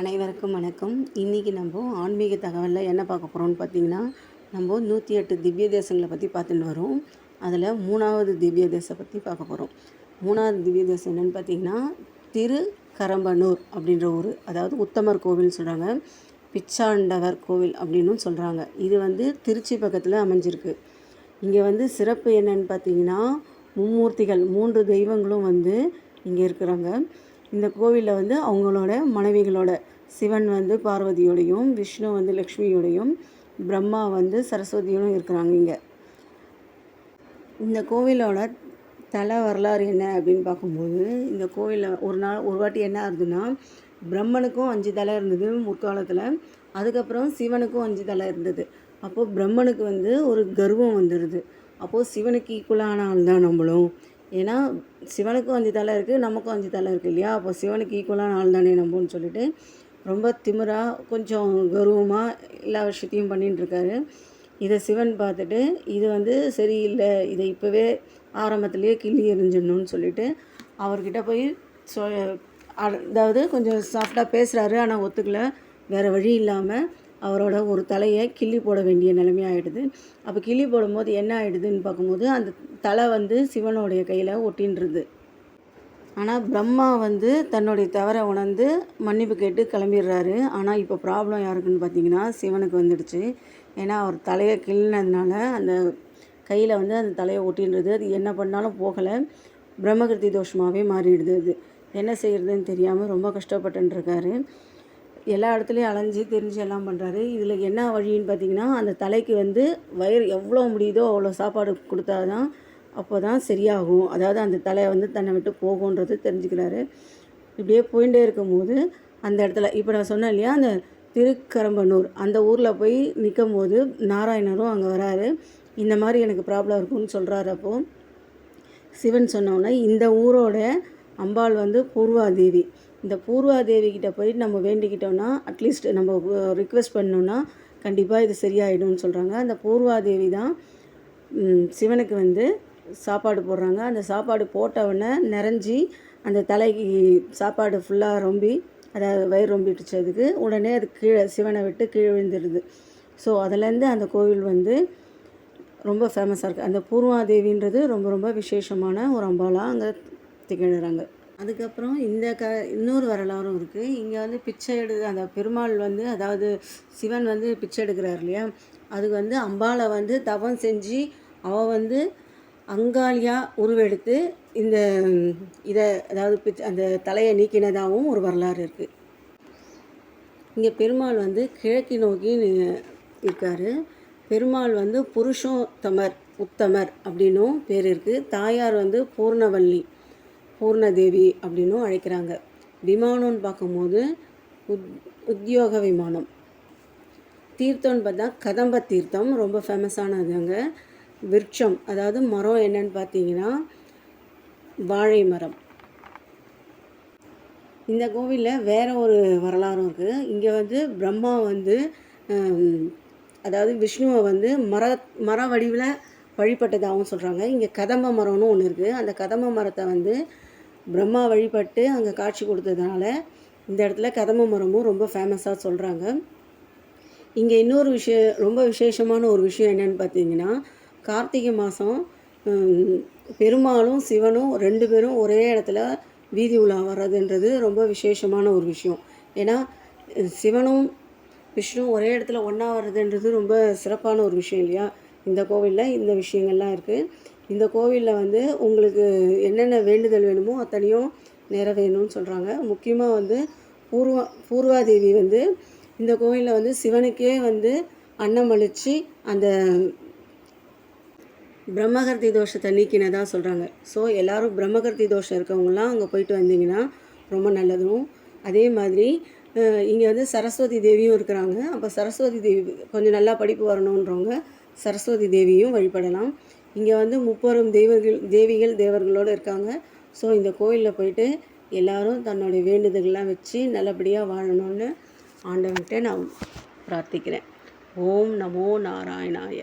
அனைவருக்கும் வணக்கம். இன்றைக்கி நம்ம ஆன்மீக தகவலில் என்ன பார்க்க போகிறோம்னு பார்த்தீங்கன்னா நம்ம நூற்றி எட்டு திவ்ய தேசங்களை பற்றி பார்த்துட்டு வரோம். அதில் மூணாவது திவ்ய தேசம் பற்றி பார்க்க போகிறோம் மூணாவது திவ்ய தேசம் என்னென்னு பார்த்தீங்கன்னா திரு கரம்பனூர் அப்படின்ற ஊர். அதாவது உத்தமர் கோவில்னு சொல்கிறாங்க பிச்சாண்டவர் கோவில் அப்படின்னும் சொல்கிறாங்க இது வந்து திருச்சி பக்கத்தில் அமைஞ்சிருக்கு. இங்கே வந்து சிறப்பு என்னன்னு பார்த்தீங்கன்னா மும்மூர்த்திகள் மூன்று தெய்வங்களும் வந்து இங்கே இருக்கிறாங்க. இந்த கோவிலில் வந்து அவங்களோட மனைவிகளோட சிவன் வந்து பார்வதியோடையும் விஷ்ணு வந்து லக்ஷ்மியோடையும் பிரம்மா வந்து சரஸ்வதியோடும் இருக்கிறாங்க இங்கே. இந்த கோவிலோட தல வரலாறு என்ன அப்படின்னு பார்க்கும்போது இந்த கோவிலில் ஒரு நாள் ஒரு வாட்டி என்ன ஆகுதுன்னா பிரம்மனுக்கும் அஞ்சு தலை இருந்தது முற்காலத்தில் அதுக்கப்புறம் சிவனுக்கும் அஞ்சு தலை இருந்தது. அப்போது பிரம்மனுக்கு வந்து ஒரு கர்வம் வந்துடுது அப்போது சிவனுக்கு ஈக்குவலான ஆள் தான் நம்மளும். ஏன்னா சிவனுக்கும் அஞ்சு தலை இருக்குது நமக்கும் அஞ்சு தலை இருக்குது இல்லையா? அப்போ சிவனுக்கு ஈக்குவலான ஆள் தானே நம்புன்னு சொல்லிட்டு ரொம்ப திமிராக கொஞ்சம் கர்வமாக எல்லா விஷயத்தையும் பண்ணிட்டுருக்காரு இதை சிவன் பார்த்துட்டு இது வந்து சரியில்லை இதை இப்போவே ஆரம்பத்திலேயே கிள்ளி எரிஞ்சிடணும்னு சொல்லிட்டு அவர்கிட்ட போய் சொ அதாவது கொஞ்சம் சாஃப்டாக பேசுகிறாரு ஆனால் ஒத்துக்கலை. வேறு வழி இல்லாமல் அவரோட ஒரு தலையை கிள்ளி போட வேண்டிய நிலைமை ஆகிடுது அப்போ கிள்ளி போடும்போது என்ன ஆகிடுதுன்னு பார்க்கும்போது அந்த தலை வந்து சிவனுடைய கையில் ஒட்டின்றது. ஆனால் பிரம்மா வந்து தன்னுடைய தவறை உணர்ந்து மன்னிப்பு கேட்டு கிளம்பிடுறாரு. ஆனால் இப்போ ப்ராப்ளம் யாருக்குன்னு பார்த்தீங்கன்னா சிவனுக்கு வந்துடுச்சு. ஏன்னா அவர் தலையை கிள்ளினதுனால அந்த கையில் வந்து அந்த தலையை ஒட்டின்றது. அது என்ன பண்ணாலும் போகலை. பிரம்மகிருதி தோஷமாகவே மாறிடுது அது. என்ன செய்கிறதுன்னு தெரியாமல் ரொம்ப கஷ்டப்பட்டுருக்காரு எல்லா இடத்துலையும் அலைஞ்சு தெரிஞ்சு எல்லாம் பண்ணுறாரு இதில் என்ன வழின்னு பார்த்தீங்கன்னா அந்த தலைக்கு வந்து வயிறு எவ்வளோ முடியுதோ அவ்வளோ சாப்பாடு கொடுத்தா தான் அப்போ தான் சரியாகும். அதாவது அந்த தலையை வந்து தன்னை விட்டு போகுன்றது தெரிஞ்சுக்கிறாரு. இப்படியே போயிட்டே இருக்கும்போது அந்த இடத்துல இப்போ நான் சொன்னேன் இல்லையா அந்த திருக்கரம்பனூர் அந்த ஊரில் போய் நிற்கும் போது நாராயணரும் அங்கே வராரு. இந்த மாதிரி எனக்கு ப்ராப்ளம் இருக்குன்னு சொல்கிறாரு அப்போது சிவன் சொன்னோன்னே இந்த ஊரோட அம்பாள் வந்து பூர்வாதேவி. இந்த பூர்வாதேவி கிட்ட போயிட்டு நம்ம வேண்டிக்கிட்டோன்னா அட்லீஸ்ட் நம்ம ரிக்வெஸ்ட் பண்ணோன்னா கண்டிப்பாக இது சரியாயிடும்னு சொல்கிறாங்க அந்த பூர்வாதேவி தான் சிவனுக்கு வந்து சாப்பாடு போடுறாங்க. அந்த சாப்பாடு போட்டவுடனே நிறைஞ்சி அந்த தலைக்கு சாப்பாடு ஃபுல்லாக ரொம்பி அதாவது வயிறு ரொம்பிட்டுச்சதுக்கு உடனே அது கீழே சிவனை விட்டு கீழே விழுந்துடுது ஸோ அதுலேருந்து அந்த கோவில் வந்து ரொம்ப ஃபேமஸாக இருக்குது அந்த பூர்வாதேவின்றது ரொம்ப ரொம்ப விசேஷமான ஒரு அம்பாலாக அங்கே திகழ்கிறாங்க அதுக்கப்புறம் இந்த க இன்னொரு வரலாறும் இருக்குது இங்கே வந்து பிச்சை எடு அந்த பெருமாள் வந்து அதாவது சிவன் வந்து பிச்சை எடுக்கிறார் இல்லையா? அதுக்கு வந்து அம்பாளை வந்து தவம் செஞ்சு அவள் வந்து அங்காளியாக உருவெடுத்து இந்த இதை அதாவது பிச் அந்த தலையை நீக்கினதாகவும் ஒரு வரலாறு இருக்குது இங்கே பெருமாள் வந்து கிழக்கு நோக்கி இருக்கார் பெருமாள் வந்து புருஷோத்தமர் உத்தமர் அப்படின்னும் பேர் இருக்குது தாயார் வந்து பூர்ணவல்லி. பூர்ணதேவி அப்படின்னும் அழைக்கிறாங்க. விமானம்னு பார்க்கும்போது உத் உத்தியோக விமானம். தீர்த்தம்னு பார்த்தா கதம்ப தீர்த்தம் ரொம்ப ஃபேமஸானது அங்கே. விருட்சம் அதாவது மரம் என்னன்னு பார்த்தீங்கன்னா வாழை மரம். இந்த கோவிலில் வேற ஒரு வரலாறும் இருக்குது இங்கே வந்து பிரம்மா வந்து அதாவது விஷ்ணுவை வந்து மர மர வடிவில் வழிபட்டதாகவும் சொல்கிறாங்க இங்கே கதம்ப மரம்னு ஒன்று இருக்குது அந்த கதம்ப மரத்தை வந்து பிரம்மா வழிபட்டு அங்கே காட்சி கொடுத்ததுனால இந்த இடத்துல கதம்ப மரமும் ரொம்ப ஃபேமஸாக சொல்கிறாங்க இங்கே இன்னொரு விஷயம் ரொம்ப விசேஷமான ஒரு விஷயம் என்னென்னு பார்த்தீங்கன்னா கார்த்திகை மாதம் பெருமாளும் சிவனும் ரெண்டு பேரும் ஒரே இடத்துல வீதி உலா வர்றதுன்றது ரொம்ப விசேஷமான ஒரு விஷயம். ஏன்னா சிவனும் விஷ்ணு ஒரே இடத்துல ஒன்றா வர்றதுன்றது ரொம்ப சிறப்பான ஒரு விஷயம் இல்லையா? இந்த கோவிலில் இந்த விஷயங்கள்லாம் இருக்குது இந்த கோவிலில் வந்து உங்களுக்கு என்னென்ன வேண்டுதல் வேணுமோ அத்தனையும் நிறைவேணும்னு சொல்கிறாங்க முக்கியமாக வந்து பூர்வா பூர்வாதேவி வந்து இந்த கோவிலில் வந்து சிவனுக்கே வந்து அன்னம் அழித்து அந்த பிரம்மகர்த்தி தோஷத்தை நீக்கினதாக சொல்கிறாங்க ஸோ எல்லோரும் பிரம்மகர்த்தி தோஷம் இருக்கவங்களாம் அங்கே போயிட்டு வந்தீங்கன்னா ரொம்ப நல்லதும். அதே மாதிரி இங்கே வந்து சரஸ்வதி தேவியும் இருக்கிறாங்க. அப்போ சரஸ்வதி தேவி கொஞ்சம் நல்லா படிப்பு வரணுன்றவங்க சரஸ்வதி தேவியும் வழிபடலாம். இங்கே வந்து முப்பெரும் தெய்வர்கள் தேவிகள் தேவர்களோடு இருக்காங்க. ஸோ இந்த கோயிலில் போயிட்டு எல்லாரும் தன்னுடைய வேண்டுதல்கள்லாம் வச்சு நல்லபடியாக வாழணும்னு ஆண்டவன்கிட்ட நான் பிரார்த்திக்கிறேன். ஓம் நமோ நாராயணாய.